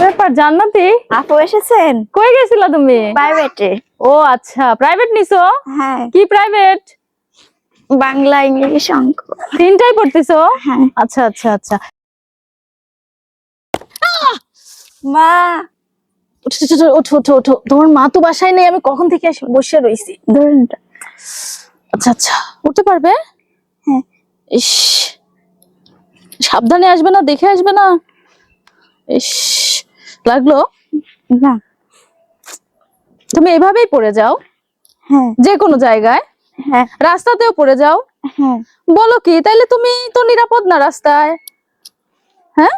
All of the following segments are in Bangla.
ব্যাপার জান্নাতি? আপু এসেছেন? কই গেছিলা তুমি? প্রাইভেটে ও আচ্ছা প্রাইভেট নিছো? হ্যাঁ। কি প্রাইভেট বাংলা ইংলিশ অঙ্ক। তিনটাই পড়তেছো? হ্যাঁ। আচ্ছা আচ্ছা আচ্ছা। মা! ওঠো, ওঠো, ওঠো ওঠো ওঠো তোমার মা তো বাসায় নেই আমি কখন থেকে বসে রয়েছি ধরুন আচ্ছা আচ্ছা। উঠতে পারবে? হ্যাঁ। ইস। সাবধানে আসবে না দেখে আসবে না? ইস লাগল? না। তুমি এভাবেই পড়ে যাও। হ্যাঁ। যে কোনো জায়গায়। হ্যাঁ। রাস্তাতেও পড়ে যাও। হ্যাঁ। বলো কি তাইলে তুমি তো নিরাপদ না রাস্তায়। হ্যাঁ?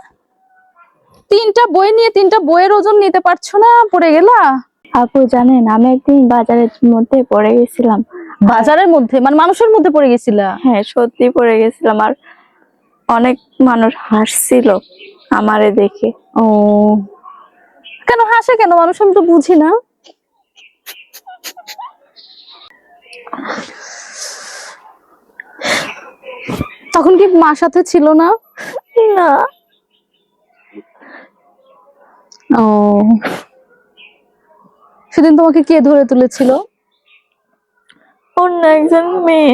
তিনটা বই নিয়ে তিনটা বইয়ের ওজন নিতে পারছ না? পড়ে গেলা? আপু জানেন আমি একদিন বাজারের মধ্যে পড়ে গেছিলাম। বাজারের মধ্যে? মানে মানুষের মধ্যে পড়ে গেছিলা? হ্যাঁ সত্যি পড়ে গেছিলাম। আর অনেক মানুষ হাসছিল আমারে দেখে। ও। কেন হাসে কেন? মানুষ আমি তো বুঝি না। তখন কি মা সাথে ছিল না? না। ও। সেদিন তোমাকে কে ধরে তুলেছিল? অন্য একজন মেয়ে।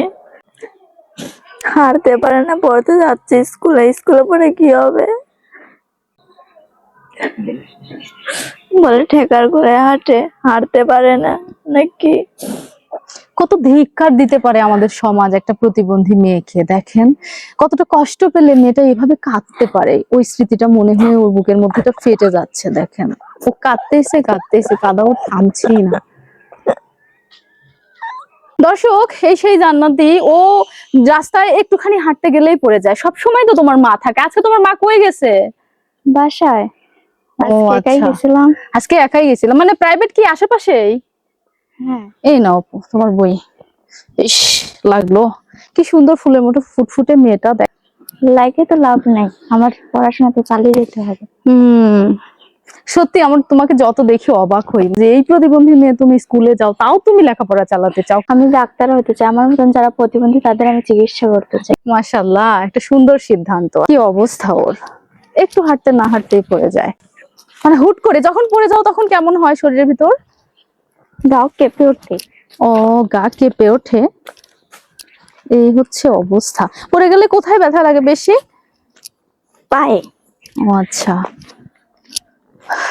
হারতে পারে না পড়তে যাচ্ছে স্কুলে স্কুলে পড়ে কি হবে? বলে ঠেকার করে হাঁটে হাঁটতে পারে না, নাকি? কত ধিক্কার দিতে পারে আমাদের সমাজ একটা প্রতিবন্ধী মেয়েকে, দেখেন? কতটা কষ্ট পেলে মেয়েটা এভাবে কাঁদতে পারে। ওই স্মৃতিটা মনে হয়ে ওর বুকের মধ্যেটা ফেটে যাচ্ছে, দেখেন? ও কাঁদতেছে কাঁদতেছে, কাদা ও থামছেই না। দর্শক এই সেই জান্নাতি ও রাস্তায় একটুখানি হাঁটতে গেলেই পড়ে যায়। সব সময় তো তোমার মা থাকে। আজকে তোমার মা কই গেছে? বাসায়। আজকে একাই আচ্ছা। গেছিলাম। আজকে একাই গেছিলাম। মানে প্রাইভেট কি আশেপাশেই? হ্যাঁ। এই নাও তোমার বই। ইস লাগল। কি সুন্দর ফুলের মতো ফুটফুটে মেয়েটা দেখ। লাগে তো লাভ নাই। আমার পড়াশোনা তো চালিয়ে যেতে হবে। হুম। সত্যি আমার তোমাকে যত দেখি অবাক হই যে এই প্রতিবন্ধী মেয়ে তুমি স্কুলে যাও তাও তুমি লেখাপড়া চালাতে চাও। আমি ডাক্তার হতে চাই আমার মতন যারা প্রতিবন্ধী তাদের আমি চিকিৎসা করতে চাই। মাশাল্লাহ একটা সুন্দর সিদ্ধান্ত। কি অবস্থা ওর? একটু হাঁটতে না হাঁটতেই পড়ে যায়। মানে হুট করে যখন পড়ে যাও তখন কেমন হয় শরীরের ভিতর? গা কেঁপে ওঠে। ও গা কেঁপে ওঠে। এই হচ্ছে অবস্থা। পড়ে গেলে কোথায় ব্যথা লাগে বেশি? পায়ে। ও আচ্ছা।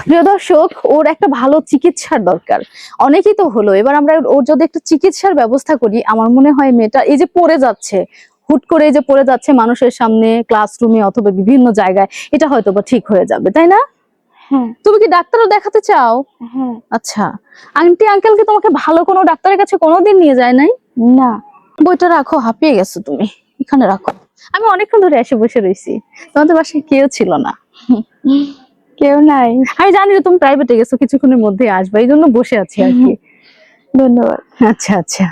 প্রিয় দর্শক ওর একটা ভালো চিকিৎসার দরকার। অনেকেই তো হলো। এবার আমরা ওর যদি একটা চিকিৎসার ব্যবস্থা করি আমার মনে হয় মেয়েটা এই যে পড়ে যাচ্ছে হুট করে এই যে পড়ে যাচ্ছে মানুষের সামনে ক্লাসরুমে অথবা বিভিন্ন জায়গায় এটা হয়তো বা ঠিক হয়ে যাবে তাই না? হ্যাঁ। তুমি কি ডাক্তারও দেখাতে চাও? হ্যাঁ। আচ্ছা। আন্টি আঙ্কেল কি তোমাকে ভালো কোনো ডাক্তারের কাছে কোনোদিন নিয়ে যায় নাই? না। বইটা রাখো হাঁপিয়ে গেছো তুমি। এখানে রাখো। আমি অনেকক্ষণ ধরে এসে বসে রয়েছি তোমাদের বাসায় কেউ ছিল না। কেউ নাই। আমি জানি যে তুমি প্রাইভেটে গেছো কিছুক্ষণের মধ্যে আসবে এই জন্য বসে আছি আর কি। ধন্যবাদ। আচ্ছা আচ্ছা।